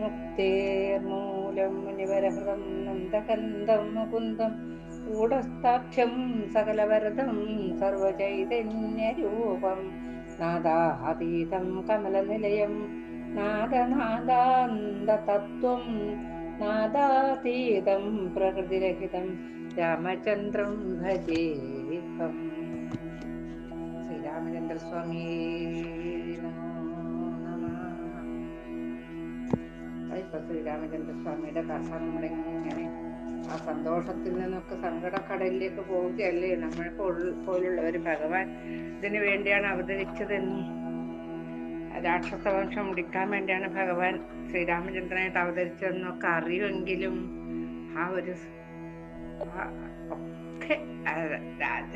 മുക്തേർമൂലം മുനിവരഹൃതം നന്ദകന്ദം മുകുന്ദം കൂടസ്ഥാഖ്യം സകലവരദം സർവചൈതന്യരൂപം. നാദാതീതം കമലനിലയം നാദനാദാന്തതത്വം നാദാതീതം പ്രകൃതിരഹിതം രാമചന്ദ്രം ഭജേഹം ശ്രീരാമചന്ദ്രസ്വാമി ഇപ്പൊ ശ്രീരാമചന്ദ്രസ്വാമിയുടെ കഥ നമ്മളിങ്ങനെ ആ സന്തോഷത്തിൽ നിന്നൊക്കെ സങ്കടക്കടലിലേക്ക് പോവുകയല്ലേ? നമ്മൾ പോലുള്ളവർ ഭഗവാൻ ഇതിനു വേണ്ടിയാണ് അവതരിച്ചതെന്നും രാക്ഷസവംശം മുടിക്കാൻ വേണ്ടിയാണ് ഭഗവാൻ ശ്രീരാമചന്ദ്രനായിട്ട് അവതരിച്ചതെന്നൊക്കെ അറിയുമെങ്കിലും ആ ഒരു ഒക്കെ രാജ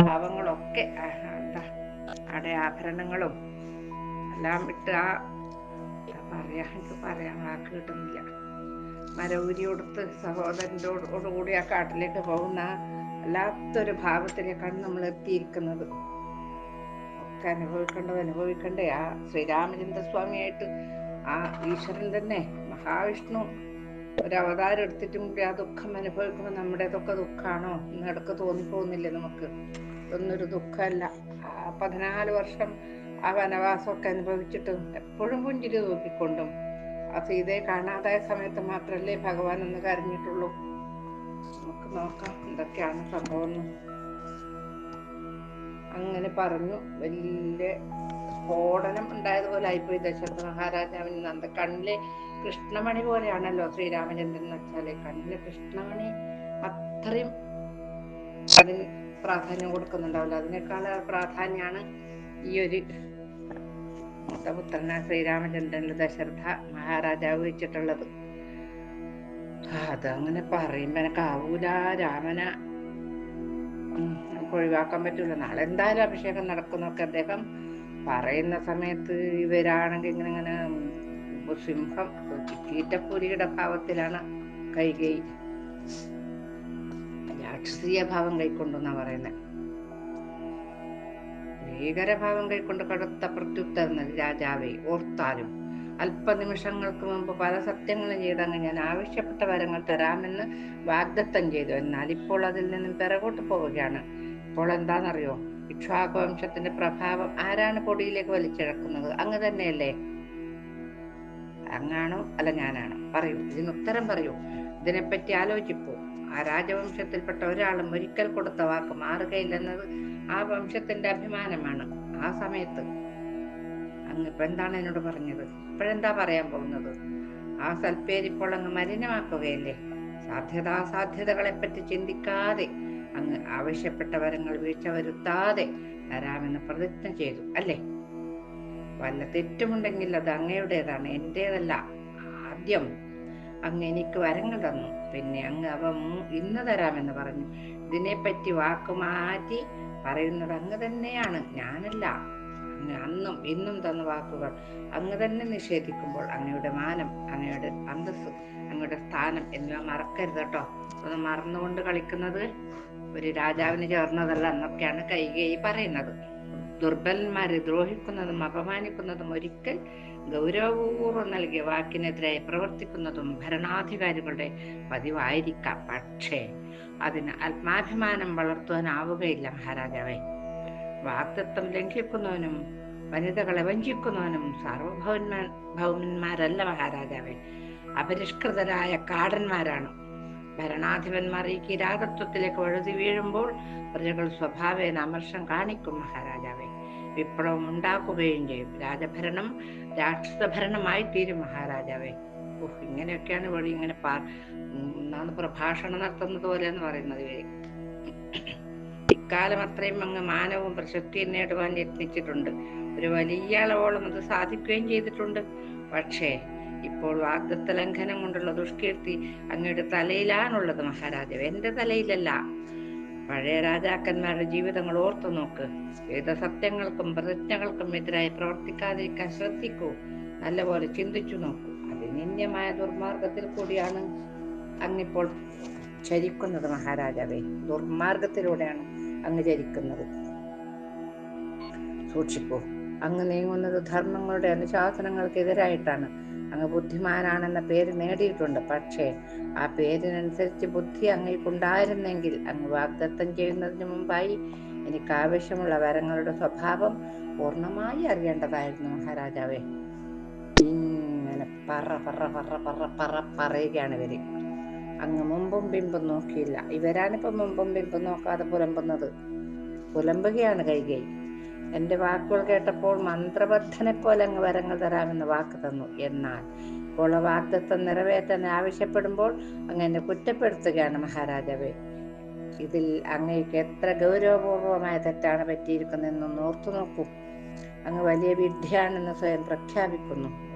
ഭാവങ്ങളൊക്കെ എന്താ അവിടെ ആഭരണങ്ങളും എല്ലാം വിട്ട് ആ പറയാ. എനിക്ക് പറയാൻ വാക്ക് കിട്ടുന്നില്ല. സഹോദരന്റെ സഹോദരന്റെയോടുകൂടി ആ കാട്ടിലേക്ക് പോകുന്ന അല്ലാത്തൊരു ഭാവത്തിലേക്കാണ് നമ്മൾ എത്തിയിരിക്കുന്നത്. ഒക്കെ അനുഭവിക്കേണ്ടത് അനുഭവിക്കണ്ടേ. ആ ശ്രീരാമചന്ദ്ര സ്വാമിയായിട്ട് ആ ഈശ്വരൻ തന്നെ മഹാവിഷ്ണു ഒരു അവതാരം എടുത്തിട്ടും കൂടി ആ ദുഃഖം അനുഭവിക്കുമ്പോൾ നമ്മുടേതൊക്കെ ദുഃഖമാണോ എന്നിടക്ക് തോന്നിപ്പോകുന്നില്ലേ നമുക്ക്? ഒന്നൊരു ദുഃഖമല്ല. ആ പതിനാല് വർഷം ആ വനവാസമൊക്കെ അനുഭവിച്ചിട്ടും എപ്പോഴും പുഞ്ചിരി തൂക്കിക്കൊണ്ടും. ആ സീതയെ കാണാതായ സമയത്ത് മാത്രല്ലേ ഭഗവാൻ ഒന്ന് കരഞ്ഞിട്ടുള്ളൂ? നമുക്ക് നോക്കാം എന്തൊക്കെയാണ് സംഭവം അങ്ങനെ പറഞ്ഞു. വലിയ സ്ഫോടനം ഉണ്ടായതുപോലെ ആയിപ്പോയി ദശരഥ മഹാരാജാവിന്. നന്ദ കണ്ണിലെ കൃഷ്ണമണി പോലെയാണല്ലോ ശ്രീരാമചന്ദ്രൻ എന്ന് വെച്ചാൽ. കണ്ണിലെ കൃഷ്ണമണി അത്രയും അതിന് പ്രാധാന്യം കൊടുക്കുന്നുണ്ടാവില്ല. അതിനേക്കാൾ പ്രാധാന്യമാണ് ഈ ഒരു മൂത്തപുത്രന ശ്രീരാമചന്ദ്രനിൽ ദശരഥ മഹാരാജാവ് വെച്ചിട്ടുള്ളത്. അതങ്ങനെ പറയുമ്പോ എനക്ക് ആവൂല രാമന. ഒഴിവാക്കാൻ പറ്റൂല. നാളെ എന്തായാലും അഭിഷേകം നടക്കുന്നൊക്കെ അദ്ദേഹം പറയുന്ന സമയത്ത് ഇവരാണെങ്കിൽ ഇങ്ങനെ ഇങ്ങനെ സിംഹം തീറ്റപ്പുലിയുടെ ഭാവത്തിലാണ് കൈകൈ. രാക്ഷസീയ ഭാവം കൈക്കൊണ്ടെന്നാ പറയുന്നത് ഭീകരഭാവം കൈക്കൊണ്ട് കടുത്ത പ്രത്യുത്തരം നൽകി രാജാവെ ഓർത്താലും അല്പനിമിഷങ്ങൾക്ക് മുമ്പ് പല സത്യങ്ങളും ചെയ്തങ്ങ് ഞാൻ ആവശ്യപ്പെട്ട വരങ്ങൾ തരാമെന്ന് വാഗ്ദത്തം ചെയ്തു. എന്നാൽ ഇപ്പോൾ അതിൽ നിന്നും പിറകോട്ട് പോവുകയാണ്. ഇപ്പോൾ എന്താണെന്നറിയോ? ഇക്ഷ്വാകു വംശത്തിന്റെ പ്രഭാവം ആരാണ് പൊടിയിലേക്ക് വലിച്ചിഴക്കുന്നത്? അങ്ങ് തന്നെയല്ലേ? അങ്ങാണോ? അല്ല ഞാനാണോ? പറയൂ. ഇതിന് ഉത്തരം പറയൂ. ഇതിനെപ്പറ്റി ആലോചിപ്പോ. ആ രാജവംശത്തിൽപ്പെട്ട ഒരാളും ഒരിക്കൽ കൊടുത്ത വാക്ക് മാറുകയില്ലെന്നത് ആ വംശത്തിന്റെ അഭിമാനമാണ് ആ സമയത്ത്. അങ്ങ് ഇപ്പൊ എന്താണ് എന്നോട് പറഞ്ഞത്? ഇപ്പോഴെന്താ പറയാൻ പോകുന്നത്? ആ സൽപ്പേര് ഇപ്പോൾ അങ്ങ് മലിനമാക്കുകയല്ലേ? സാധ്യതാസാധ്യതകളെ പറ്റി ചിന്തിക്കാതെ അങ്ങ് ആവശ്യപ്പെട്ട വരങ്ങൾ വീഴ്ച വരുത്താതെ തരാമെന്ന് പ്രതിജ്ഞ ചെയ്തു അല്ലേ? വല്ല തെറ്റുമുണ്ടെങ്കിൽ അത് അങ്ങയുടേതാണ് എന്റേതല്ല. ആദ്യം അങ്ങ് എനിക്ക് വരങ്ങൾ തന്നു പിന്നെ അങ്ങ് അവ ഇന്ന് തരാമെന്ന് പറഞ്ഞു. ഇതിനെപ്പറ്റി വാക്ക് മാറ്റി പറയുന്നത് അങ്ങ് തന്നെയാണ്. ഞാനല്ല. അന്നും ഇന്നും തന്ന വാക്കുകൾ. അങ്ങ് തന്നെ നിഷേധിക്കുമ്പോൾ അങ്ങയുടെ മാനം അങ്ങയുടെ അന്തസ് അങ്ങയുടെ സ്ഥാനം എന്നിവ മറക്കരുത് കേട്ടോ. ഒന്ന് മറന്നുകൊണ്ട് കളിക്കുന്നത് ഒരു രാജാവിന് ചേർന്നതല്ല. എന്നൊക്കെയാണ് കൈകേയി പറയുന്നത്. ദുർബലന്മാരെ ദ്രോഹിക്കുന്നതും അപമാനിക്കുന്നതും ഒരിക്കൽ ഗൗരവപൂർവം നൽകിയ വാക്കിനെതിരായി പ്രവർത്തിക്കുന്നതും ഭരണാധികാരികളുടെ പതിവായിരിക്കാം. പക്ഷേ അതിന് ആത്മാഭിമാനം വളർത്തുവാനാവുകയില്ല മഹാരാജാവേ. വാക്തത്വം ലംഘിക്കുന്നവനും വനിതകളെ വഞ്ചിക്കുന്നവനും സാർവഭൗമന്മാർ ഭൗമന്മാരല്ല മഹാരാജാവേ. അപരിഷ്കൃതരായ കാടന്മാരാണ്. ഭരണാധിപന്മാർ ഈ കിരാതത്വത്തിലേക്ക് വഴുതി വീഴുമ്പോൾ പ്രജകൾ സ്വഭാവേന അമർഷം കാണിക്കും മഹാരാജാവെ. വിപ്ലവം ഉണ്ടാക്കുകയും ചെയ്യും. രാജഭരണം രാക്ഷസ ഭരണമായി തീരും മഹാരാജാവെ. ഓഹ് ഇങ്ങനെയൊക്കെയാണ് ഇവിടെ ഇങ്ങനെ പാ എന്താണ് പ്രഭാഷണം നടത്തുന്നത് പോലെ എന്ന് പറയുന്നത് ഇവർ. ഇക്കാലം അത്രയും അങ്ങ് മാനവും പ്രശസ്തിയും നേടുവാൻ യത്നിച്ചിട്ടുണ്ട്. ഒരു വലിയ അളവോളം അത് സാധിക്കുകയും ചെയ്തിട്ടുണ്ട്. പക്ഷേ ഇപ്പോൾ വാഗ്ദത്ത ലംഘനം കൊണ്ടുള്ള ദുഷ്കീർത്തി അങ്ങയുടെ തലയിലാണുള്ളത് മഹാരാജാവ്. എന്റെ തലയിലല്ല. പഴയ രാജാക്കന്മാരുടെ ജീവിതങ്ങൾ ഓർത്തു നോക്ക്. വിവിധ സത്യങ്ങൾക്കും പ്രതിജ്ഞകൾക്കും എതിരായി പ്രവർത്തിക്കാതിരിക്കാൻ ശ്രദ്ധിക്കൂ. നല്ലപോലെ ചിന്തിച്ചു നോക്കൂ. അതിനിന്യമായ ദുർമാർഗത്തിൽ കൂടിയാണ് അങ്ങിപ്പോൾ ചരിക്കുന്നത് മഹാരാജാവേ. ദുർമാർഗത്തിലൂടെയാണ് അങ്ങ് ചരിക്കുന്നത്. സൂക്ഷിക്കൂ അങ്ങ് നീങ്ങുന്നത് ധർമ്മങ്ങളുടെ അനുശാസനങ്ങൾക്കെതിരായിട്ടാണ്. അങ്ങ് ബുദ്ധിമാനാണെന്ന പേര് നേടിയിട്ടുണ്ട്. പക്ഷേ ആ പേരിനനുസരിച്ച് ബുദ്ധി അങ്ങേക്കുണ്ടായിരുന്നെങ്കിൽ അങ്ങ് വാഗ്ദത്തം ചെയ്യുന്നതിന് മുമ്പായി എനിക്ക് ആവശ്യമുള്ള വരങ്ങളുടെ സ്വഭാവം പൂർണമായി അറിയേണ്ടതായിരുന്നു മഹാരാജാവേ. ഇങ്ങനെ പറ പറ പറ പറ പറ പറയുകയാണ് ഇവർ. അങ്ങ് മുമ്പും പിമ്പും നോക്കിയില്ല. ഇവരാണിപ്പോൾ മുമ്പും പിമ്പും നോക്കാതെ പുലമ്പുന്നത്. പുലമ്പുകയാണ് കൈകൈ എന്റെ വാക്കുകൾ കേട്ടപ്പോൾ മന്ത്രബദ്ധനെ പോലെ അങ്ങ് വരങ്ങൾ തരാമെന്ന് വാക്ക് തന്നു. എന്നാൽ ഇപ്പോൾ വാഗ്ദത്വം നിറവേറ്റാൻ ആവശ്യപ്പെടുമ്പോൾ അങ്ങ് എന്നെ കുറ്റപ്പെടുത്തുകയാണ് മഹാരാജാവേ. ഇതിൽ അങ്ങേക്ക് എത്ര ഗൗരവപൂർവമായ തെറ്റാണ് പറ്റിയിരിക്കുന്നതെന്ന് ഓർത്തു നോക്കൂ അങ്ങ് വലിയ വിദ്യയാണെന്ന് സ്വയം പ്രഖ്യാപിക്കുന്നു.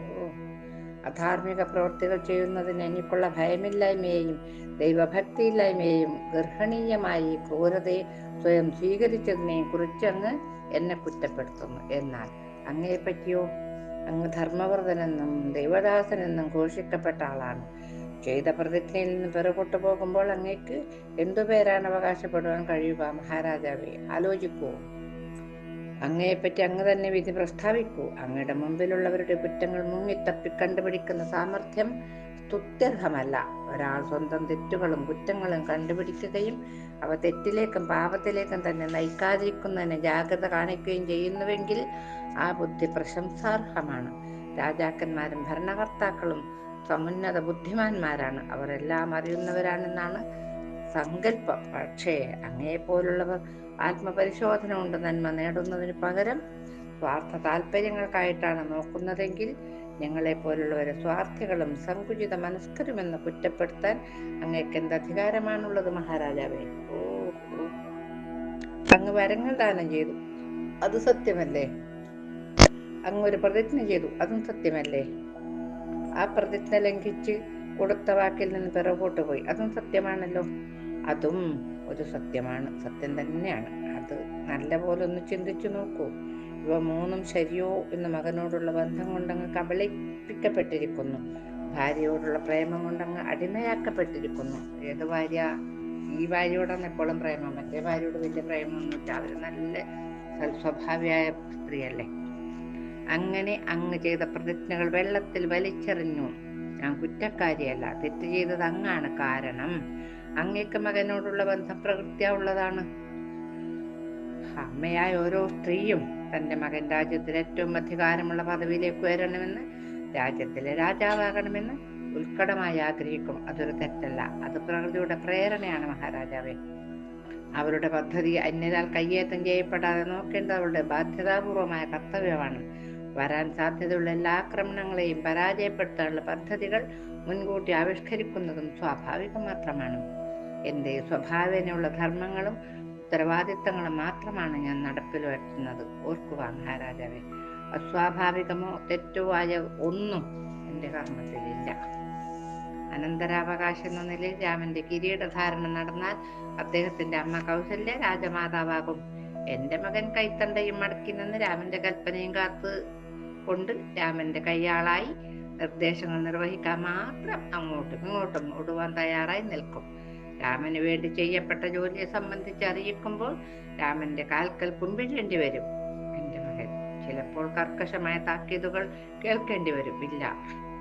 അധാർമിക പ്രവൃത്തികൾ ചെയ്യുന്നതിന് എനിക്കുള്ള ഭയമില്ലായ്മയെയും ദൈവഭക്തിയില്ലായ്മയെയും ഗർഹണീയമായി ക്രൂരതയെ സ്വയം സ്വീകരിച്ചതിനെയും കുറിച്ചങ്ങ് എന്നെ കുറ്റപ്പെടുത്തുന്നു. എന്നാൽ അങ്ങയെ പറ്റിയോ അങ്ങ് ധർമ്മവ്രതനെന്നും ദൈവദാസനെന്നും ഘോഷിക്കപ്പെട്ട ആളാണ്. ചെയ്ത പ്രതിജ്ഞയിൽ നിന്ന് പിറകോട്ട് പോകുമ്പോൾ അങ്ങേക്ക് എന്തു പേരാണ് അവകാശപ്പെടുവാൻ കഴിയുക മഹാരാജാവെ? ആലോചിക്കൂ. അങ്ങയെപ്പറ്റി അങ്ങ് തന്നെ വിധി പ്രസ്താവിക്കൂ. അങ്ങയുടെ മുമ്പിലുള്ളവരുടെ കുറ്റങ്ങൾ മുങ്ങിത്തപ്പി കണ്ടുപിടിക്കുന്ന സാമർഥ്യം സ്തുത്യർഹമല്ല. ഒരാൾ സ്വന്തം തെറ്റുകളും കുറ്റങ്ങളും കണ്ടുപിടിക്കുകയും അവ തെറ്റിലേക്കും പാപത്തിലേക്കും തന്നെ നയിക്കാതിരിക്കുന്നതിന് ജാഗ്രത കാണിക്കുകയും ചെയ്യുന്നുവെങ്കിൽ ആ ബുദ്ധി പ്രശംസാർഹമാണ്. രാജാക്കന്മാരും ഭരണകർത്താക്കളും സമുന്നത ബുദ്ധിമാന്മാരാണ്. അവർ എല്ലാം അറിയുന്നവരാണെന്നാണ് സങ്കല്പം പക്ഷേ അങ്ങയെപ്പോലുള്ളവർ ആത്മപരിശോധന കൊണ്ട് നന്മ നേടുന്നതിന് പകരം സ്വാർത്ഥ താല്പര്യങ്ങൾക്കായിട്ടാണ് നോക്കുന്നതെങ്കിൽ ഞങ്ങളെ പോലുള്ളവരെ സ്വാർത്ഥികളും സങ്കുചിത മനസ്കരുമെന്ന് കുറ്റപ്പെടുത്താൻ അങ്ങേക്ക് എന്ത് അധികാരമാണുള്ളത് മഹാരാജാവേ. അങ്ങ് വരങ്ങൾ ദാനം ചെയ്തു. അത് സത്യമല്ലേ? അങ്ങ് ഒരു പ്രതിജ്ഞ ചെയ്തു. അതും സത്യമല്ലേ? ആ പ്രതിജ്ഞ ലംഘിച്ച് കൊടുത്ത വാക്കിൽ നിന്ന് പിറകോട്ട് പോയി. അതും സത്യമാണല്ലോ. അതും ഒരു സത്യമാണ്. സത്യം തന്നെയാണ്. അത് നല്ലപോലെ ഒന്ന് ചിന്തിച്ചു നോക്കൂ. ഇവ മൂന്നും ശരിയോ എന്ന് മകനോടുള്ള ബന്ധം കൊണ്ടങ്ങ് കബളിപ്പിക്കപ്പെട്ടിരിക്കുന്നു. ഭാര്യയോടുള്ള പ്രേമം കൊണ്ടങ്ങ് അടിമയാക്കപ്പെട്ടിരിക്കുന്നു. ഏത് ഭാര്യ? ഈ ഭാര്യയോടാണ് എപ്പോഴും പ്രേമം. മറ്റേ ഭാര്യയോട് വലിയ പ്രേമമൊന്നുമില്ല അവർ നല്ല സൽസ്വഭാവിയായ സ്ത്രീയല്ലേ. അങ്ങനെ അങ്ങ് ചെയ്ത പ്രതിജ്ഞകൾ വെള്ളത്തിൽ വലിച്ചെറിഞ്ഞു. ഞാൻ കുറ്റക്കാരിയല്ല. തെറ്റ് ചെയ്തത് അങ്ങാണ് കാരണം. അങ്ങേക്ക് മകനോടുള്ള ബന്ധം പ്രകൃത്യാവുള്ളതാണ് അമ്മയായ ഓരോ സ്ത്രീയും തന്റെ മകൻ രാജ്യത്തിൽ ഏറ്റവും അധികാരമുള്ള പദവിയിലേക്ക് ഉയരണമെന്ന് രാജ്യത്തിലെ രാജാവാകണമെന്ന് ഉത്കടമായി ആഗ്രഹിക്കും. അതൊരു തെറ്റല്ല. അത് പ്രകൃതിയുടെ പ്രേരണയാണ് മഹാരാജാവേ. അവരുടെ പദ്ധതി അന്യരാൽ കയ്യേറ്റം ചെയ്യപ്പെടാതെ നോക്കേണ്ടത് അവരുടെ ബാധ്യതാപൂർവമായ കർത്തവ്യമാണ്. വരാൻ സാധ്യതയുള്ള എല്ലാ ആക്രമണങ്ങളെയും പരാജയപ്പെടുത്താനുള്ള പദ്ധതികൾ മുൻകൂട്ടി ആവിഷ്കരിക്കുന്നതും സ്വാഭാവികം മാത്രമാണ്. എന്റെ സ്വഭാവനയുള്ള ധർമ്മങ്ങളും ഉത്തരവാദിത്തങ്ങളും മാത്രമാണ് ഞാൻ നടപ്പിൽ വരുത്തുന്നത്. ഓർക്കുക മഹാരാജാവെ അസ്വാഭാവികമോ തെറ്റോ ആയ ഒന്നും എന്റെ കർമ്മത്തിലില്ല. അനന്തരാവകാശം എന്ന നിലയിൽ രാമന്റെ കിരീടധാരണം നടന്നാൽ അദ്ദേഹത്തിന്റെ അമ്മ കൗസല്യ രാജമാതാവാകും. എന്റെ മകൻ കൈത്തണ്ടയും മടക്കി നിന്ന് രാമന്റെ കൽപ്പനയും കാത്ത് കൊണ്ട് രാമന്റെ കയ്യാളായി നിർദ്ദേശങ്ങൾ നിർവഹിക്കാൻ മാത്രം അങ്ങോട്ടും ഇങ്ങോട്ടും ഓടുവാൻ തയ്യാറായി നിൽക്കും. രാമന് വേണ്ടി ചെയ്യപ്പെട്ട ജോലിയെ സംബന്ധിച്ച് അറിയിക്കുമ്പോൾ രാമന്റെ കാൽക്കൽ കുമ്പിഴേണ്ടി വരും. എന്റെ മകൻ ചിലപ്പോൾ കർക്കശമായ താക്കീതുകൾ കേൾക്കേണ്ടി വരും. ഇല്ല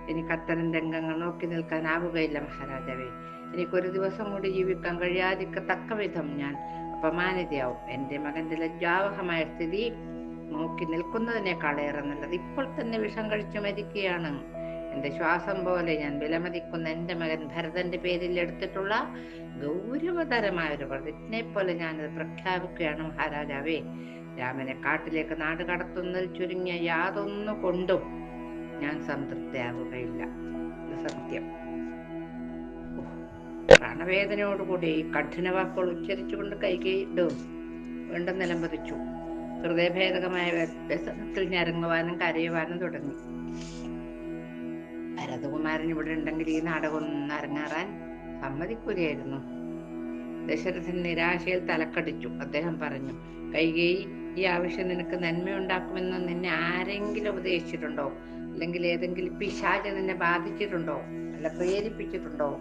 എനിക്ക് അത്തരം രംഗങ്ങൾ നോക്കി നിൽക്കാനാവുകയില്ല മഹാരാജാവേ. എനിക്കൊരു ദിവസം കൂടി ജീവിക്കാൻ കഴിയാതിക്കത്തക്ക വിധം ഞാൻ അപമാനിതയാവും. എന്റെ മകന്റെ ലജ്ജാവഹമായ സ്ഥിതി നോക്കി നിൽക്കുന്നതിനേക്കാളേറെ നല്ലത് ഇപ്പോൾ തന്നെ വിഷം കഴിച്ചു മരിക്കുകയാണ്. എന്റെ ശ്വാസം പോലെ ഞാൻ വിലമതിക്കുന്ന എന്റെ മകൻ ഭരതന്റെ പേരിൽ എടുത്തിട്ടുള്ള ഗൗരവതരമായ ഒരു പ്രതിജ്ഞയെ പോലെ ഞാനത് പ്രഖ്യാപിക്കുകയാണ് മഹാരാജാവേ. രാമനെ കാട്ടിലേക്ക് നാട് കടത്തുന്നതിൽ ചുരുങ്ങിയ യാതൊന്നു കൊണ്ടും ഞാൻ സംതൃപ്തയാകുകയില്ല സത്യം. പ്രാണവേദനയോടുകൂടി കഠിന വാക്കുകൾ ഉച്ചരിച്ചുകൊണ്ട് കൈകൈയിടും വീണ്ടും നിലംപതിച്ചു. ഹൃദയഭേദകമായ വ്യസനത്തിൽ ഞരങ്ങുവാനും കരയുവാനും തുടങ്ങി. ഭരതകുമാരൻ ഇവിടെ ഉണ്ടെങ്കിൽ ഈ നാടകം ഒന്ന് അരങ്ങേറാൻ സമ്മതിക്കുകയായിരുന്നു ദശരഥൻ നിരാശയിൽ തലക്കടിച്ചു. അദ്ദേഹം പറഞ്ഞു കൈകേയി ഈ ആവശ്യം നിനക്ക് നന്മയുണ്ടാക്കുമെന്ന് നിന്നെ ആരെങ്കിലും ഉപദേശിച്ചിട്ടുണ്ടോ? അല്ലെങ്കിൽ ഏതെങ്കിലും പിശാച് നിന്നെ ബാധിച്ചിട്ടുണ്ടോ? അല്ല പ്രേരിപ്പിച്ചിട്ടുണ്ടോ?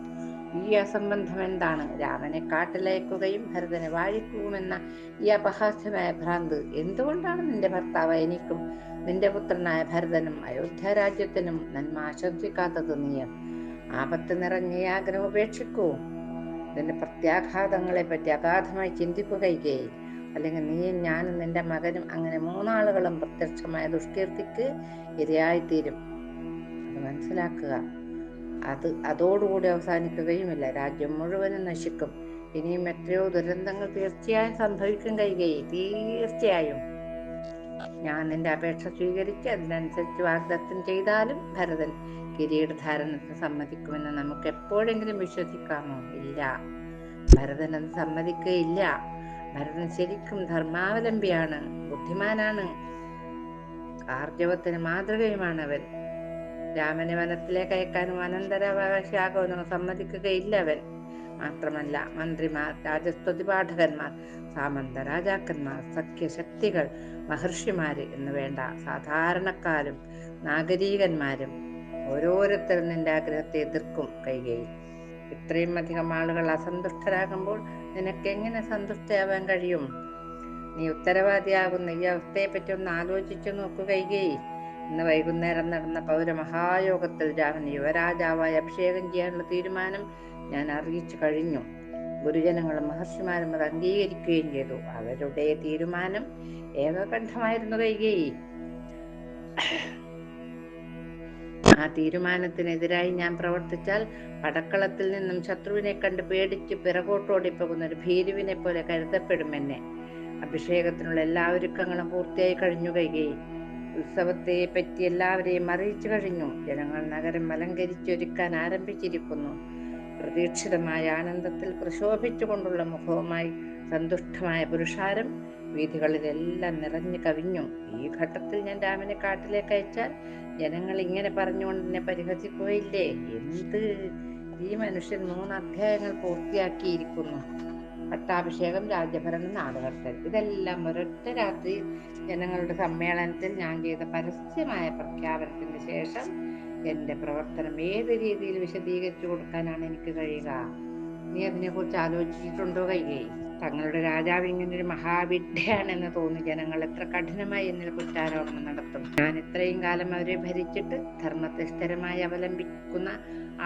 ഈ അസംബന്ധം എന്താണ്? രാമനെ കാട്ടിലയക്കുകയും ഭരതനെ വാഴിക്കുമെന്ന ഈ അപഹാസ്യമായ ഭ്രാന്ത് എന്തുകൊണ്ടാണ് നിന്റെ ഭർത്താവ് എനിക്കും നിന്റെ പുത്രനായ ഭരതനും അയോധ്യ രാജ്യത്തിനും നന്മ ആശംസിക്കാത്തത് നീയ? ആപത്ത് നിറഞ്ഞ ആഗ്രഹം ഉപേക്ഷിക്കൂ. നിന്റെ പ്രത്യാഘാതങ്ങളെ പറ്റി അഗാധമായി ചിന്തിക്കുകയേ അല്ലെങ്കിൽ നീയും ഞാനും നിന്റെ മകനും അങ്ങനെ മൂന്നാളുകളും പ്രത്യക്ഷമായ ദുഷ്കീർത്തിക്ക് ഇരയായിത്തീരും. അത് മനസ്സിലാക്കുക. അത് അതോടുകൂടി അവസാനിക്കുകയുമില്ല രാജ്യം മുഴുവനും നശിക്കും. ഇനിയും എത്രയോ ദുരന്തങ്ങൾ തീർച്ചയായും സംഭവിക്കും കഴിയേ തീർച്ചയായും. ഞാൻ നിന്റെ അപേക്ഷ സ്വീകരിച്ച് അതിനനുസരിച്ച് വാഗ്ദത്തം ചെയ്താലും ഭരതൻ കിരീടധാരണത്തിന് സമ്മതിക്കുമെന്ന് നമുക്ക് എപ്പോഴെങ്കിലും വിശ്വസിക്കാമോ? ഇല്ല. ഭരതൻ അത് സമ്മതിക്കുകയില്ല. ഭരതൻ ശരിക്കും ധർമാവലംബിയാണ്. ബുദ്ധിമാനാണ്. ആർജവത്തിന് മാതൃകയുമാണ് അവൻ. രാമനെ വനത്തിലേക്ക് അയക്കാനും അനന്തരാവകാശിയാകുമെന്ന് സമ്മതിക്കുകയില്ല അവൻ. മാത്രമല്ല മന്ത്രിമാർ രാജസ്തുതി പാഠകന്മാർ സാമന്ത രാജാക്കന്മാർ സഖ്യശക്തികൾ മഹർഷിമാര് എന്ന് വേണ്ട സാധാരണക്കാരും നാഗരീകന്മാരും ഓരോരുത്തരും നിന്റെ ആഗ്രഹത്തെ എതിർക്കും കൈകയിൽ. ഇത്രയും അധികം ആളുകൾ അസന്തുഷ്ടരാകുമ്പോൾ നിനക്ക് എങ്ങനെ സന്തുഷ്ടയാവാൻ കഴിയും? നീ ഉത്തരവാദിയാകുന്ന ഈ അവസ്ഥയെ പറ്റി ഒന്ന് ആലോചിച്ചു നോക്കു കൈകേയി ഇന്ന് വൈകുന്നേരം നടന്ന പൗരമഹായോഗത്തിൽ രാമൻ യുവരാജാവായി അഭിഷേകം ചെയ്യാനുള്ള തീരുമാനം ഞാൻ അറിയിച്ചു കഴിഞ്ഞു. ഗുരുജനങ്ങളും മഹർഷിമാരും അത് അംഗീകരിക്കുകയും ചെയ്തു. അവരുടെ തീരുമാനം ഏകകണ്ഠമായിരുന്നു കൈകേയി. ആ തീരുമാനത്തിനെതിരായി ഞാൻ പ്രവർത്തിച്ചാൽ പടക്കളത്തിൽ നിന്നും ശത്രുവിനെ കണ്ട് പേടിച്ച് പിറകോട്ടോടിപ്പോകുന്ന ഒരു ഭീരുവിനെ പോലെ കരുതപ്പെടും എന്നെ. അഭിഷേകത്തിനുള്ള എല്ലാ ഒരുക്കങ്ങളും പൂർത്തിയായി കഴിഞ്ഞു കൈകേയി. ഉത്സവത്തെ പറ്റി എല്ലാവരെയും അറിയിച്ചു കഴിഞ്ഞു. ജനങ്ങൾ നഗരം അലങ്കരിച്ചൊരുക്കാൻ ആരംഭിച്ചിരിക്കുന്നു. പ്രതീക്ഷിതമായ ആനന്ദത്തിൽ പ്രശോഭിച്ചുകൊണ്ടുള്ള മുഖവുമായി സന്തുഷ്ടമായ പുരുഷാരം വീഥികളിലെല്ലാം നിറഞ്ഞു കവിഞ്ഞു. ഈ ഘട്ടത്തിൽ ഞാൻ രാമനെ കാട്ടിലേക്ക് അയച്ചാൽ ജനങ്ങൾ ഇങ്ങനെ പറഞ്ഞുകൊണ്ട് എന്നെ പരിഹസിക്കുകയില്ലേ? എന്ത്? ഈ മനുഷ്യൻ മൂന്ന് അധ്യായങ്ങൾ പൂർത്തിയാക്കിയിരിക്കുന്നു. പട്ടാഭിഷേകം രാജ്യഭരണം നാടുകടത്തൽ. ഇതെല്ലാം ഒരൊറ്റ രാത്രി ജനങ്ങളുടെ സമ്മേളനത്തിൽ ഞാൻ ചെയ്ത പരസ്യമായ പ്രഖ്യാപനത്തിന് ശേഷം എന്റെ പ്രവർത്തനം ഏത് രീതിയിൽ വിശദീകരിച്ചു കൊടുക്കാനാണ് എനിക്ക് കഴിയുക? നീ അതിനെക്കുറിച്ച് ആലോചിച്ചിട്ടുണ്ടോ കൈകൈ? തങ്ങളുടെ രാജാവ് ഇങ്ങനെ ഒരു മഹാവിഡ്ഢയാണെന്ന് തോന്നി ജനങ്ങൾ. എത്ര കഠിനമായി എന്നിൽ കുറ്റാരോപണം നടത്തും. ഞാൻ ഇത്രയും കാലം അവരെ ഭരിച്ചിട്ട് ധർമ്മത്തെ സ്ഥിരമായി അവലംബിക്കുന്ന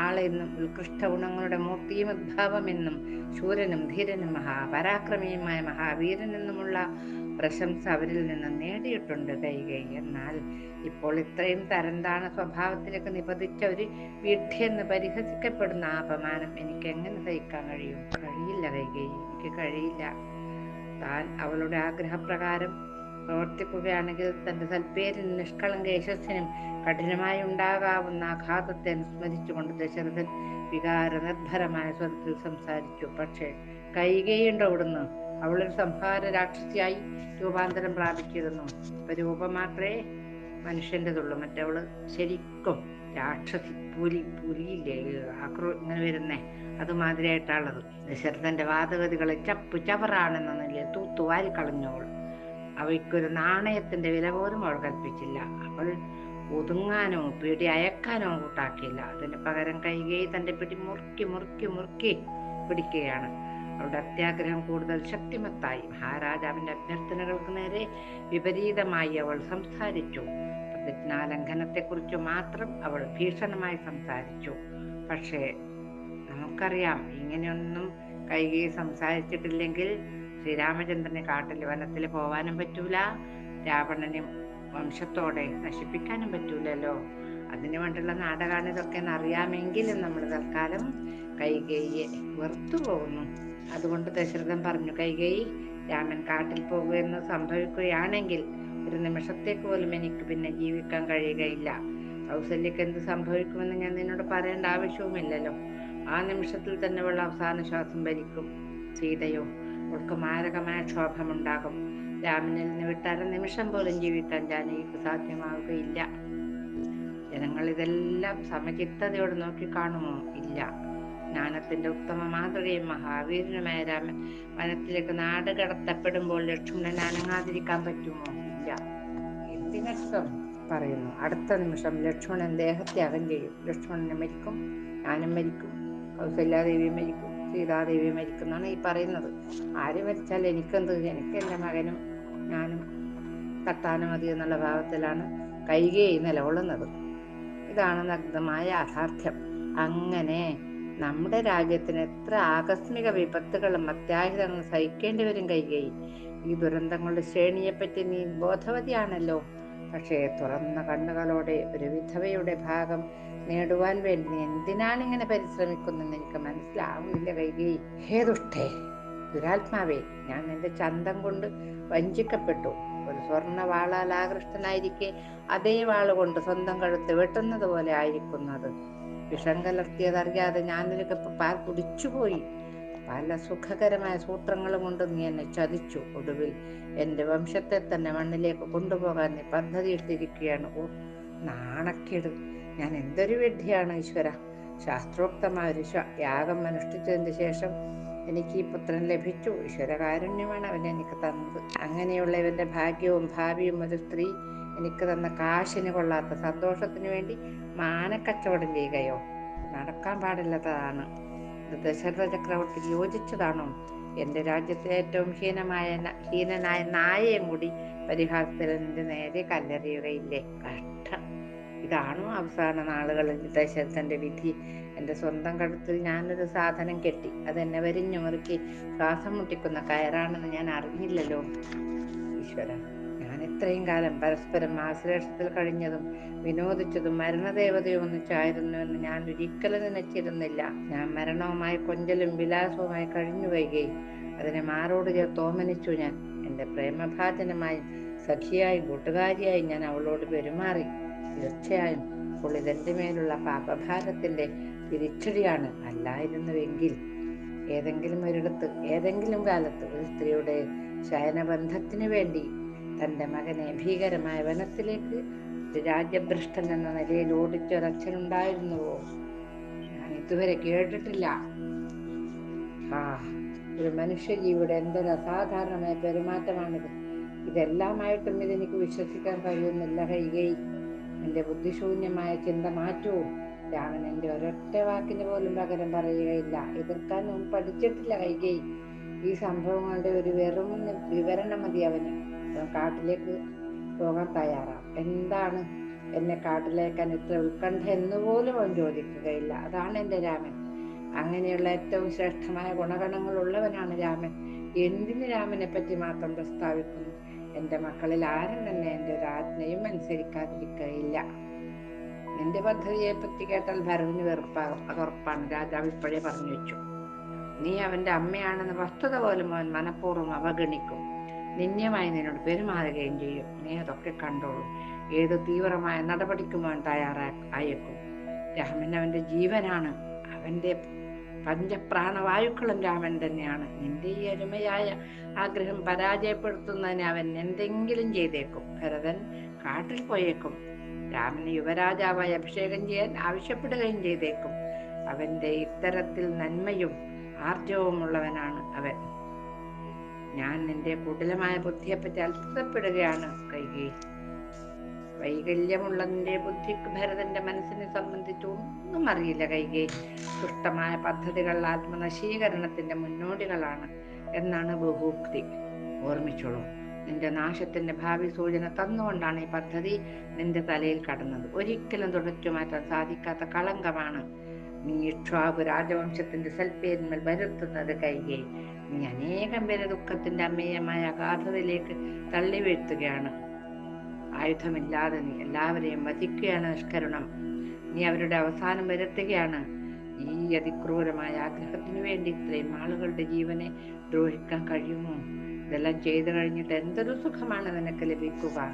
ആളെന്നും ഉത്കൃഷ്ട ഗുണങ്ങളുടെ മൂർത്തിയും ഉദ്ഭാവമെന്നും ശൂരനും ധീരനും മഹാപരാക്രമിയുമായ മഹാവീരനെന്നുമുള്ള പ്രശംസ അവരിൽ നിന്ന് നേടിയിട്ടുണ്ട് കൈകൈ എന്നാൽ ഇപ്പോൾ ഇത്രയും തരന്താണ് സ്വഭാവത്തിലേക്ക് നിപതിച്ച ഒരു വിഡ്ഢിയെന്ന് പരിഹസിക്കപ്പെടുന്ന ആ അപമാനം എനിക്ക് എങ്ങനെ സഹിക്കാൻ കഴിയും? കഴിയില്ല കൈകൈ എനിക്ക് കഴിയില്ല. താൻ അവളുടെ ആഗ്രഹപ്രകാരം പ്രവർത്തിക്കുകയാണെങ്കിൽ തന്റെ സൽപ്പേരിനും നിഷ്കളങ്ക യശസ്സിനും കഠിനമായി ഉണ്ടാകാവുന്ന ആഘാതത്തെ അനുസ്മരിച്ചുകൊണ്ട് ദശരഥൻ വികാര നിർഭരമായ സ്വരത്തിൽ സംസാരിച്ചു. പക്ഷേ കൈകൈയുണ്ടോ അവളൊരു സംഹാര രാക്ഷസിയായി രൂപാന്തരം പ്രാപിച്ചിരുന്നു. അപ്പൊ രൂപം മാത്രമേ മനുഷ്യന്റെതുള്ളൂ മറ്റവൾ ശരിക്കും രാക്ഷസി. പുലി പുലിയില്ലേ? ആക്രോ ഇങ്ങനെ വരുന്നേ. അതുമാതിരിയായിട്ടുള്ളത് ദശരഥന്റെ വാദഗതികളെ ചപ്പ് ചവറാണെന്ന തൂത്തുവാരി കളഞ്ഞോൾ അവയ്ക്കൊരു നാണയത്തിന്റെ വില പോലും അവൾ കൽപ്പിച്ചില്ല. അവൾ ഒതുങ്ങാനോ പിടി അയക്കാനോ കൂട്ടാക്കിയില്ല. അതിന് പകരം കൈകൈ തന്റെ പിടി മുറുക്കി മുറുക്കി മുറുക്കി പിടിക്കുകയാണ്. അവളുടെ അത്യാഗ്രഹം കൂടുതൽ ശക്തിമത്തായി. മഹാരാജാവിന്റെ അഭ്യർത്ഥനകൾക്ക് നേരെ വിപരീതമായി അവൾ സംസാരിച്ചു. പ്രതിജ്ഞാലംഘനത്തെക്കുറിച്ച് മാത്രം അവൾ ഭീഷണമായി സംസാരിച്ചു. പക്ഷേ നമുക്കറിയാം ഇങ്ങനെയൊന്നും കൈകി സംസാരിച്ചിട്ടില്ലെങ്കിൽ ശ്രീരാമചന്ദ്രനെ കാട്ടിൽ വനത്തിൽ പോവാനും പറ്റൂല രാവണനെ വംശത്തോടെ നശിപ്പിക്കാനും പറ്റൂലല്ലോ. അതിനു വേണ്ടിയുള്ള നാടകമാണ് അറിയാമെങ്കിലും നമ്മൾ തൽക്കാലം കൈകൈയെ വെറുത്തു പോകുന്നു. അതുകൊണ്ട് ദശരഥൻ പറഞ്ഞു കൈകൈ രാമൻ കാട്ടിൽ പോകുമെന്ന് സംഭവിക്കുകയാണെങ്കിൽ ഒരു നിമിഷത്തേക്ക് പോലും എനിക്ക് പിന്നെ ജീവിക്കാൻ കഴിയുകയില്ല. കൗസല്യക്ക് എന്ത് സംഭവിക്കുമെന്ന് ഞാൻ നിന്നോട് പറയേണ്ട ആവശ്യവുമില്ലല്ലോ. ആ നിമിഷത്തിൽ തന്നെ ഉള്ള അവസാന ശ്വാസം ഭരിക്കും സീതയോ. അവൾക്ക് മാരകമായ ക്ഷോഭമുണ്ടാകും. രാമനിൽ നിന്ന് വിട്ടര നിമിഷം പോലും ജീവിക്കാൻ ജാനകിക്ക് സാധ്യമാവുകയില്ല. ജനങ്ങൾ ഇതെല്ലാം സമചിത്തതയോട് നോക്കി കാണുമോ ഇല്ല. ജ്ഞാനത്തിന്റെ ഉത്തമ മാതൃകയും മഹാവീരനുമായ രാമൻ വനത്തിലേക്ക് നാട് കടത്തപ്പെടുമ്പോൾ ലക്ഷ്മണൻ അനങ്ങാതിരിക്കാൻ പറ്റുമോ? ഇല്ല. എന്തിനർത്ഥം പറയുന്നു? അടുത്ത നിമിഷം ലക്ഷ്മണൻ ദേഹത്യാഗം ചെയ്യും. ലക്ഷ്മണനെ മരിക്കും ഞാനും മരിക്കും കൗസല്യാദേവി മരിക്കും സീതാദേവി മരിക്കും എന്നാണ് ഈ പറയുന്നത്. ആര് മരിച്ചാൽ എനിക്കെന്ത്? എനിക്ക് എന്റെ മകനും ഞാനും തട്ടാനും മതി എന്നുള്ള ഭാവത്തിലാണ് കൈകേയി നിലകൊള്ളുന്നത്. ഇതാണ് നഗ്നമായ യാഥാർത്ഥ്യം. അങ്ങനെ നമ്മുടെ രാജ്യത്തിന് എത്ര ആകസ്മിക വിപത്തുകളും അത്യാഹിതങ്ങളും സഹിക്കേണ്ടി വരും കൈകേയി ഈ ദുരന്തങ്ങളുടെ ശ്രേണിയെപ്പറ്റി നീ ബോധവതിയാണല്ലോ. പക്ഷേ തുറന്ന കണ്ണുകളോടെ ഒരു വിധവയുടെ ഭാഗം നേടുവാൻ വേണ്ടി നീ എന്തിനാണ് ഇങ്ങനെ പരിശ്രമിക്കുന്നതെന്ന് എനിക്ക് മനസ്സിലാവുന്നില്ല കൈകേയി ഹേ ദുഷ്ടേ ദുരാത്മാവേ ഞാൻ എന്റെ ചന്തം കൊണ്ട് വഞ്ചിക്കപ്പെട്ടു. ഒരു സ്വർണ വാളാൽ ആകൃഷ്ടനായിരിക്കെ അതേ വാൾ കൊണ്ട് സ്വന്തം കഴുത്ത് വെട്ടുന്നത് പോലെ ആയിരിക്കുന്നത്. വിഷം കലർത്തിയതറിയാതെ ഞാനൊരു കപ്പ് പാൽ കുടിച്ചുപോയി. പല സുഖകരമായ സൂത്രങ്ങളും കൊണ്ട് നീ എന്നെ ചതിച്ചു. ഒടുവിൽ എന്റെ വംശത്തെ തന്നെ മണ്ണിലേക്ക് കൊണ്ടുപോകാൻ നീ പദ്ധതി ഇട്ടിരിക്കുകയാണ് ഓ നാണക്കേട്. ഞാൻ എന്തൊരു വിഡ്ഢിയാണ് ഈശ്വര. ശാസ്ത്രോക്തമായ ഒരു യാഗം അനുഷ്ഠിച്ചതിന് ശേഷം എനിക്ക് ഈ പുത്രൻ ലഭിച്ചു. ഈശ്വരകാരുണ്യമാണ് അവൻ എനിക്ക് തന്നത്. അങ്ങനെയുള്ള ഇവന്റെ ഭാഗ്യവും ഭാവിയും ഒരു സ്ത്രീ എനിക്ക് തന്ന കാശിന് കൊള്ളാത്ത സന്തോഷത്തിന് വേണ്ടി മാനക്കച്ചവടം ചെയ്യുകയോ? നടക്കാൻ പാടില്ലാത്തതാണ്. ഇത് ദശരഥ ചക്രവർത്തി യോജിച്ചതാണോ? എന്റെ രാജ്യത്തെ ഏറ്റവും ഹീനമായ ഹീനനായ നായയും കൂടി പരിഹാസത്തിൽ എന്റെ നേരെ കല്ലെറിയുകയില്ലേ? കഷ്ടം. ഇതാണോ അവസാന നാളുകളിൽ ദശരഥന്റെ വിധി? എന്റെ സ്വന്തം കഴുത്തിൽ ഞാനൊരു സാധനം കെട്ടി അതെന്നെ വരിഞ്ഞു മുറുക്കി ശ്വാസം മുട്ടിക്കുന്ന കയറാണെന്ന് ഞാൻ അറിഞ്ഞില്ലല്ലോ. ഈശ്വര. ഞാൻ ഇത്രയും കാലം പരസ്പരം ആശ്ലേഷത്തിൽ കഴിഞ്ഞതും വിനോദിച്ചതും മരണദേവതയും ഒന്നിച്ചായിരുന്നുവെന്ന് ഞാൻ ഒരിക്കലും നനച്ചിരുന്നില്ല. ഞാൻ മരണവുമായി കൊഞ്ചലും വിലാസവുമായി കഴിഞ്ഞു വൈകി. അതിനെ മാറോട് ചേർത്ത് ഓമനിച്ചു ഞാൻ. എന്റെ പ്രേമഭാജനമായി സഖിയായും കൂട്ടുകാരിയായി ഞാൻ അവളോട് പെരുമാറി. തീർച്ചയായും അപ്പോൾ ഇതെന്റെ മേലുള്ള പാപഭാരത്തിന്റെ തിരിച്ചടിയാണ് അല്ലായിരുന്നുവെങ്കിൽ. ഏതെങ്കിലും ഒരിടത്ത് ഏതെങ്കിലും കാലത്ത് ഒരു സ്ത്രീയുടെ ശയനബന്ധത്തിന് വേണ്ടി തന്റെ മകനെ ഭീകരമായ വനത്തിലേക്ക് രാജ്യഭ്രഷ്ടൻ എന്ന നിലയിൽ ഓടിച്ചൊരച്ഛനുണ്ടായിരുന്നുവോ ഞാൻ ഇതുവരെ കേട്ടിട്ടില്ല. ആ ഒരു മനുഷ്യജീവിയുടെ എന്തൊരു അസാധാരണമായ പെരുമാറ്റമാണിത്. ഇതെല്ലാമായിട്ടും ഇതെനിക്ക് വിശ്വസിക്കാൻ കഴിയുന്നില്ല കൈകൈ എന്റെ ബുദ്ധിശൂന്യമായ ചിന്ത മാറ്റൂ. രാമൻ എന്റെ ഒരൊറ്റ വാക്കിന് പോലും പകരം പറയുകയില്ല. എതിർക്കാൻ ഒന്നും പഠിച്ചിട്ടില്ല കൈകൈ ഈ സംഭവങ്ങളുടെ ഒരു വെറും വിവരണം മതി അവന്. കാട്ടിലേക്ക് പോകാൻ തയ്യാറാണ് എന്താണ് എന്നെ കാട്ടിലേക്കാൻ ഇത്ര ഉത്കണ്ഠ എന്ന് പോലും അവൻ ചോദിക്കുകയില്ല. അതാണ് എന്റെ രാമൻ. അങ്ങനെയുള്ള ഏറ്റവും ശ്രേഷ്ഠമായ ഗുണഗണങ്ങൾ ഉള്ളവനാണ് രാമൻ. എന്തിന് രാമനെ പറ്റി മാത്രം പ്രസ്താവിക്കുന്നു? എന്റെ മക്കളിൽ ആരും തന്നെ എന്റെ ഒരു ആജ്ഞയും അനുസരിക്കാതിരിക്കുകയില്ല എന്റെ പദ്ധതിയെ പറ്റി കേട്ടാൽ ഭരതന് വെറുപ്പാകും. അത് ഉറപ്പാണ്. രാജാവ് ഇപ്പോഴേ പറഞ്ഞു വെച്ചു. നീ അവന്റെ അമ്മയാണെന്ന വസ്തുത പോലും അവൻ മനഃപൂർവം അവഗണിക്കും. നിന്യമായി നിന്നോട് പെരുമാറുകയും ചെയ്യും. നീ അതൊക്കെ കണ്ടോളൂ. ഏത് തീവ്രമായ നടപടിക്കും അവൻ തയ്യാറാ അയക്കും രാമൻ അവന്റെ ജീവനാണ്. അവന്റെ പഞ്ചപ്രാണവായുക്കളും രാമൻ തന്നെയാണ്. നിന്റെ ഈ അരുമയായ ആഗ്രഹം പരാജയപ്പെടുത്തുന്നതിന് അവൻ എന്തെങ്കിലും ചെയ്തേക്കും. ഭരതൻ കാട്ടിൽ പോയേക്കും. രാമന് യുവരാജാവായി അഭിഷേകം ചെയ്യാൻ ആവശ്യപ്പെടുകയും ചെയ്തേക്കും. അവന്റെ ഇത്തരത്തിൽ നന്മയും ആർജവുമുള്ളവനാണ് അവൻ. ഞാൻ നിന്റെ കുടിലമായ ബുദ്ധിയെപ്പറ്റി അത്ഭുതപ്പെടുകയാണ് കൈകി. വൈകല്യമുള്ള നിന്റെ ബുദ്ധിക്ക് ഭരതന്റെ മനസ്സിനെ സംബന്ധിച്ച് ഒന്നും അറിയില്ല കൈകി. ദുഷ്ടമായ പദ്ധതികൾ ആത്മനശീകരണത്തിന്റെ മുന്നോടികളാണ് എന്നാണ് ബഹുക്തി ഓർമ്മിച്ചോളൂ നിന്റെ നാശത്തിന്റെ ഭാവി സൂചന തന്നുകൊണ്ടാണ് ഈ പദ്ധതി നിന്റെ തലയിൽ കടന്നത്. ഒരിക്കലും തുടച്ചു മാറ്റാൻ സാധിക്കാത്ത കളങ്കമാണ് നീ ഇക്ഷ്വാകു രാജവംശത്തിന്റെ സൽപ്പേരിന്മേൽ വരുത്തുന്നത് കൈകെ. നീ അനേകം പേരെ ദുഃഖത്തിന്റെ അമ്മേയമായ അഗാധതയിലേക്ക് തള്ളി വീഴ്ത്തുകയാണ്. ആയുധമില്ലാതെ നീ എല്ലാവരെയും വധിക്കുകയാണ് നിഷ്കരുണം. നീ അവരുടെ അവസാനം വരുത്തുകയാണ്. ഈ അതിക്രൂരമായ ആഗ്രഹത്തിനു വേണ്ടി ഇത്രയും ആളുകളുടെ ജീവനെ ദ്രോഹിക്കാൻ കഴിയുമോ? ഇതെല്ലാം ചെയ്തു കഴിഞ്ഞിട്ട് എന്തൊരു സുഖമാണ് നിനക്ക് ലഭിക്കുക?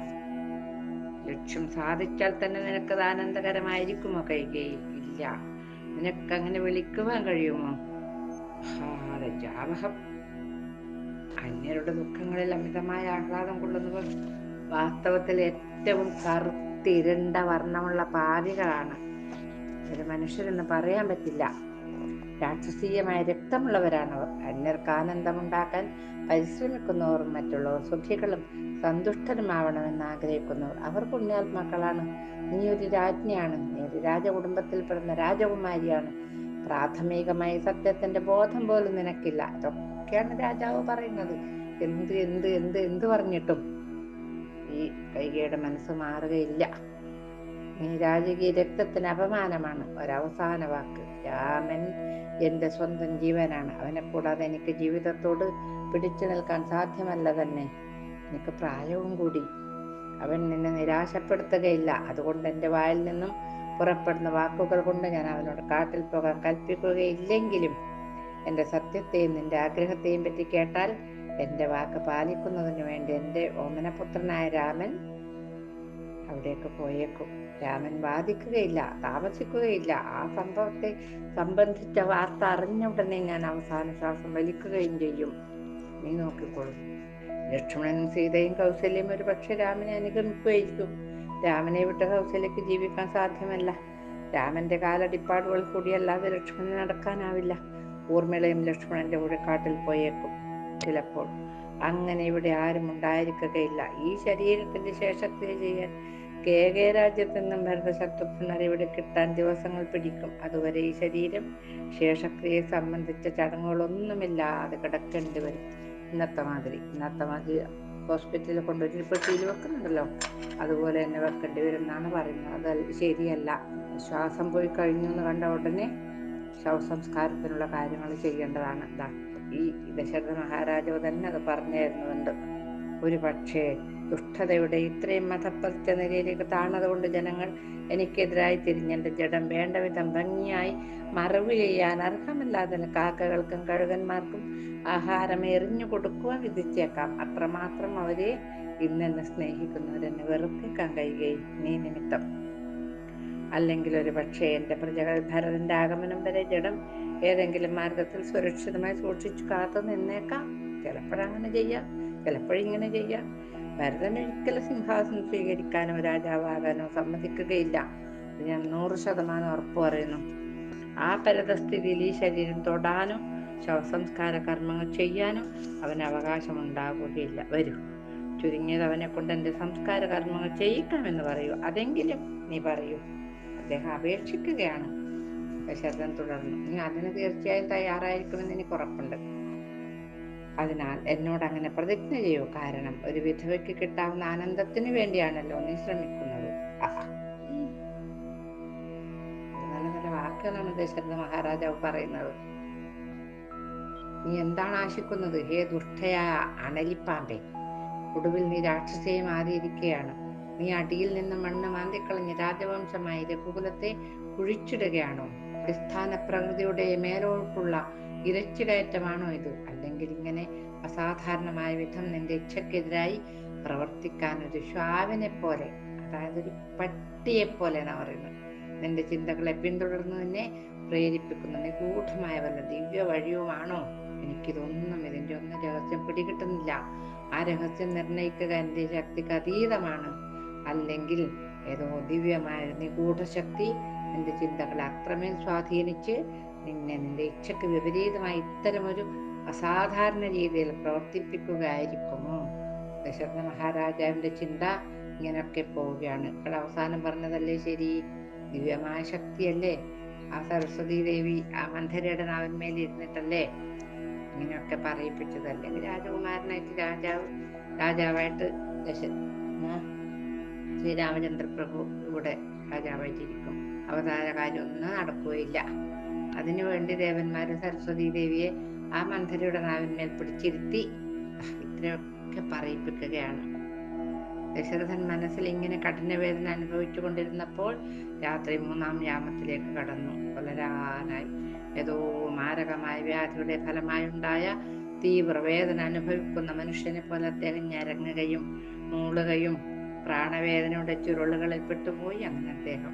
ലക്ഷ്യം സാധിച്ചാൽ തന്നെ നിനക്ക് അത് ആനന്ദകരമായിരിക്കുമോ കൈകേ? ഇല്ല. നിനക്ക് അങ്ങനെ വിളിക്കുവാൻ കഴിയുമോ? ഹാ, ലജ്ജാവഹം അന്യരുടെ ദുഃഖങ്ങളിൽ അമിതമായ ആഹ്ലാദം കൊള്ളുന്നവർ വാസ്തവത്തിൽ ഏറ്റവും കറുത്തിരണ്ട വർണമുള്ള പാപികളാണ്. ഒരു മനുഷ്യരെന്ന് പറയാൻ പറ്റില്ല. രാക്ഷസീയമായ രക്തമുള്ളവരാണവർ. അന്യർക്ക് ആനന്ദമുണ്ടാക്കാൻ പരിശ്രമിക്കുന്നവർ മറ്റുള്ളവർ സുഖികളും സന്തുഷ്ടരുമാവണമെന്ന് ആഗ്രഹിക്കുന്നവർ. അവർ പുണ്യാത്മാക്കളാണ്. നീ ഒരു രാജ്ഞിയാണ്. നീ ഒരു രാജകുടുംബത്തിൽ പെടുന്ന രാജകുമാരിയാണ്. പ്രാഥമികമായി സത്യത്തിന്റെ ബോധം പോലും നിനക്കില്ല. ഇതൊക്കെയാണ് രാജാവ് പറയുന്നത്. എന്ത് എന്ത് എന്ത് എന്ത് പറഞ്ഞിട്ടും ഈ കൈകയുടെ മനസ്സ് മാറുകയില്ല. നീ രാജകീയ രക്തത്തിന് അപമാനമാണ്. ഒരവസാന വാക്ക്. രാമൻ എന്റെ സ്വന്തം ജീവനാണ്. അവനെ കൂടാതെ എനിക്ക് ജീവിതത്തോട് പിടിച്ചു നിൽക്കാൻ സാധ്യമല്ല തന്നെ. എനിക്ക് പ്രായവും കൂടി. അവൻ നിന്നെ നിരാശപ്പെടുത്തുകയില്ല. അതുകൊണ്ട് എന്റെ വായിൽ നിന്നും പുറപ്പെടുന്ന വാക്കുകൾ കൊണ്ട് ഞാൻ അവനോട് കാട്ടിൽ പോകാൻ കൽപ്പിക്കുകയില്ലെങ്കിലും എന്റെ സത്യത്തെയും നിന്റെ ആഗ്രഹത്തെയും പറ്റി കേട്ടാൽ എന്റെ വാക്ക് പാലിക്കുന്നതിന് വേണ്ടി എന്റെ ഓമനപുത്രനായ രാമൻ അവിടേക്ക് പോയേക്കും. രാമൻ വാദിക്കുകയില്ല താമസിക്കുകയില്ല. ആ സംഭവത്തെ സംബന്ധിച്ച വാർത്ത അറിഞ്ഞ ഉടനെ ഞാൻ അവസാന ശ്വാസം വലിക്കുകയും ചെയ്യും. നീ നോക്കിക്കോളൂ. ലക്ഷ്മണനും സീതയും കൗസല്യം ഒരു പക്ഷെ രാമനെ അനുഗമിക്കുകയായിരിക്കും. രാമനെ വിട്ട കൗസല്യക്ക് ജീവിക്കാൻ സാധ്യമല്ല. രാമന്റെ കാലടിപ്പാടുകൾ കൂടിയല്ലാതെ ലക്ഷ്മണൻ നടക്കാനാവില്ല. ഊർമിളയും ലക്ഷ്മണന്റെ കൂടെ കാട്ടിൽ പോയേക്കും ചിലപ്പോൾ. അങ്ങനെ ഇവിടെ ആരും ഉണ്ടായിരിക്കുകയില്ല. ഈ ശരീരത്തിന്റെ ശേഷക്രിയ ചെയ്യാൻ കേകേ രാജ്യത്ത് നിന്നും ഭരത അറിവിടെ കിട്ടാൻ ദിവസങ്ങൾ പിടിക്കും. അതുവരെ ഈ ശരീരം ശേഷക്രിയയെ സംബന്ധിച്ച ചടങ്ങുകളൊന്നുമില്ലാതെ കിടക്കേണ്ടി വരും. ഇന്നത്തെ മാതിരി ഇന്നത്തെ മാതിരി ഹോസ്പിറ്റലിൽ കൊണ്ടുപോയി പെട്ടിയിൽ വെക്കുന്നുണ്ടല്ലോ. അതുപോലെ തന്നെ വെക്കേണ്ടി വരും എന്നാണ് പറയുന്നത്. അത് ശരിയല്ല. ശ്വാസം പോയി കഴിഞ്ഞു എന്ന് കണ്ട ഉടനെ ശവസംസ്കാരത്തിനുള്ള കാര്യങ്ങൾ ചെയ്യേണ്ടതാണ്. ഈ ദശരഥ മഹാരാജാവ് തന്നെ അത് പറഞ്ഞു തരുന്നുണ്ട് ഒരു പക്ഷേ ദുഷ്ടതയുടെ ഇത്രയും മതപ്പതിച്ച നിലയിലേക്ക് താണതുകൊണ്ട് ജനങ്ങൾ എനിക്കെതിരായി തിരിഞ്ഞെന്റെ ജഡം വേണ്ട വിധം ഭംഗിയായി മറവ് ചെയ്യാൻ അർഹമല്ലാതെ കാക്കകൾക്കും കഴുകന്മാർക്കും ആഹാരം എറിഞ്ഞു കൊടുക്കുക വിധിച്ചേക്കാം. അത്രമാത്രം അവരെ ഇന്നെന്നെ സ്നേഹിക്കുന്നവരെന്നെ വെറുപ്പിക്കാൻ കഴിയുകയും നീ നിമിത്തം. അല്ലെങ്കിൽ ഒരു പക്ഷേ എന്റെ പ്രജകൾ ഭരതന്റെ ആഗമനം വരെ ജഡം ഏതെങ്കിലും മാർഗത്തിൽ സുരക്ഷിതമായി സൂക്ഷിച്ചു കാത്തു നിന്നേക്കാം. ചിലപ്പോഴങ്ങനെ ചെയ്യാം ചിലപ്പോഴിങ്ങനെ ചെയ്യാം. ഭരതൻ ഒരിക്കലും സിംഹാസനം സ്വീകരിക്കാനോ രാജാവാകാനോ സമ്മതിക്കുകയില്ല. ഞാൻ നൂറ് ശതമാനം ഉറപ്പു പറയുന്നു. ആ പരതസ്ഥിതിയിൽ ഈ ശരീരം തൊടാനും ശവസംസ്കാര കർമ്മങ്ങൾ ചെയ്യാനും അവന് അവകാശമുണ്ടാകുകയില്ല വരൂ. ചുരുങ്ങിയത് അവനെ കൊണ്ട് എന്റെ സംസ്കാര കർമ്മങ്ങൾ ചെയ്യിക്കാമെന്ന് പറയൂ. അതെങ്കിലും നീ പറയൂ. അദ്ദേഹം അപേക്ഷിക്കുകയാണ്. ദശരഥൻ തുടർന്നു. നീ അതിന് തീർച്ചയായും തയ്യാറായിരിക്കുമെന്ന് എനിക്ക് ഉറപ്പുണ്ട്. അതിനാൽ എന്നോട് അങ്ങനെ പ്രതിജ്ഞ ചെയ്യൂ. കാരണം ഒരു വിധവയ്ക്ക് കിട്ടാവുന്ന ആനന്ദത്തിന് വേണ്ടിയാണല്ലോ നീ ശ്രമിക്കുന്നത്. നല്ല നല്ല വാക്കുകളാണ് ദശരഥ മഹാരാജാവ് പറയുന്നത്. നീ എന്താണ് ആശിക്കുന്നത്? ഹേ ദുഷ്ടയായ അണലിപ്പാമ്പേ. ഒടുവിൽ നീ രാക്ഷസയെ മാറിയിരിക്കുകയാണ്. നീ അടിയിൽ നിന്ന് മണ്ണ് മാന്തിക്കളഞ്ഞ് രാജവംശമായി രഘുകുലത്തെ കുഴിച്ചിടുകയാണോ? അടിസ്ഥാന പ്രകൃതിയുടെ മേലോട്ടുള്ള ഇരച്ചുകയറ്റമാണോ ഇത്? അല്ലെങ്കിൽ ഇങ്ങനെ അസാധാരണമായ വിധം നിന്റെ ഇച്ഛക്കെതിരായി പ്രവർത്തിക്കാൻ ഒരു ശ്വാവിനെ പോലെ അതായത് ഒരു പട്ടിയെ പോലെ എന്നാ പറയുന്നത്. നിന്റെ ചിന്തകളെ പിന്തുടർന്ന് തന്നെ പ്രേരിപ്പിക്കുന്ന നിഗൂഢമായ വല്ല ദിവ്യ വഴിയുമാണോ? എനിക്കിതൊന്നും ഇതിന്റെ ഒന്നും രഹസ്യം പിടികിട്ടുന്നില്ല. ആ രഹസ്യം നിർണയിക്കുക എന്റെ ശക്തിക്ക് അതീതമാണ്. അല്ലെങ്കിൽ ഏതോ ദിവ്യമായ നിഗൂഢ ശക്തി നിന്റെ ചിന്തകളെ അത്രമേൽ സ്വാധീനിച്ച് നിന്നെ നിന്റെ ഇച്ഛക്ക് വിപരീതമായി ഇത്തരമൊരു അസാധാരണ രീതിയിൽ പ്രവർത്തിപ്പിക്കുകയായിരിക്കുമോ? ദശരഥ മഹാരാജാവിന്റെ ചിന്ത ഇങ്ങനെയൊക്കെ പോവുകയാണ്. ഇപ്പോൾ അവസാനം പറഞ്ഞതല്ലേ ശരി? ദിവ്യമായ ശക്തിയല്ലേ? ആ സരസ്വതി ദേവി ആ മന്ധരയുടെ നാവിന്മേൽ ഇരുന്നിട്ടല്ലേ? ഇങ്ങനെയൊക്കെ പറയിപ്പിച്ചത്. അല്ലെങ്കിൽ രാജകുമാരനായിട്ട് രാജാവ് രാജാവായിട്ട് ദശ ശ്രീരാമചന്ദ്രപ്രഭു ശ്രീരാമചന്ദ്ര പ്രഭു ഇവിടെ രാജാവായിട്ടിരിക്കും. അവതാര കാര്യമൊന്നും നടക്കുകയില്ല. അതിനുവേണ്ടി ദേവന്മാര് സരസ്വതി ദേവിയെ ആ മന്ധരയുടെ നാവിന്മേൽ പിടിച്ചിരുത്തി ഇത്രയൊക്കെ പറയിപ്പിക്കുകയാണ്. ദശരഥൻ മനസ്സിൽ ഇങ്ങനെ കഠിനവേദന അനുഭവിച്ചു കൊണ്ടിരുന്നപ്പോൾ രാത്രി മൂന്നാം യാമത്തിലേക്ക് കടന്നു. കൊലരാനായി. ഏതോ മാരകമായ വ്യാധിയുടെ ഫലമായുണ്ടായ തീവ്രവേദന അനുഭവിക്കുന്ന മനുഷ്യനെ പോലെ അദ്ദേഹം ഞരങ്ങുകയും മൂളുകയും പ്രാണവേദനയുടെ ചുരുളുകളിൽ പെട്ടുപോയി അങ്ങനെ അദ്ദേഹം.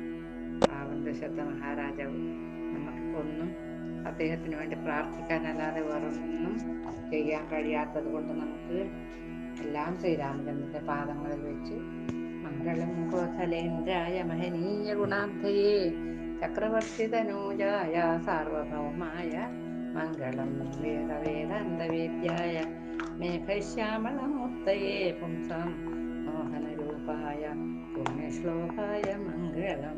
പാവം ദശരഥ മഹാരാജാവ് നമുക്കിപ്പോ ഒന്നും അദ്ദേഹത്തിന് വേണ്ടി പ്രാർത്ഥിക്കാനല്ലാതെ വേറൊന്നും ചെയ്യാൻ കഴിയാത്തത് കൊണ്ട് നമുക്ക് എല്ലാം ശ്രീരാമചന്ദ്രന്റെ പാദങ്ങളിൽ വെച്ച് മംഗളം കോസലേന്ദ്രായ മഹനീയ ഗുണാബ്ധയേ ചക്രവർത്തി തനൂജായ സാർവഭൗമായ മംഗളം വേദവേദാന്തവേദ്യായ മേഘശ്യാമളമൂർത്തയേ പുംസാം മോഹനരൂപായ പുണ്യശ്ലോകായ മംഗളം.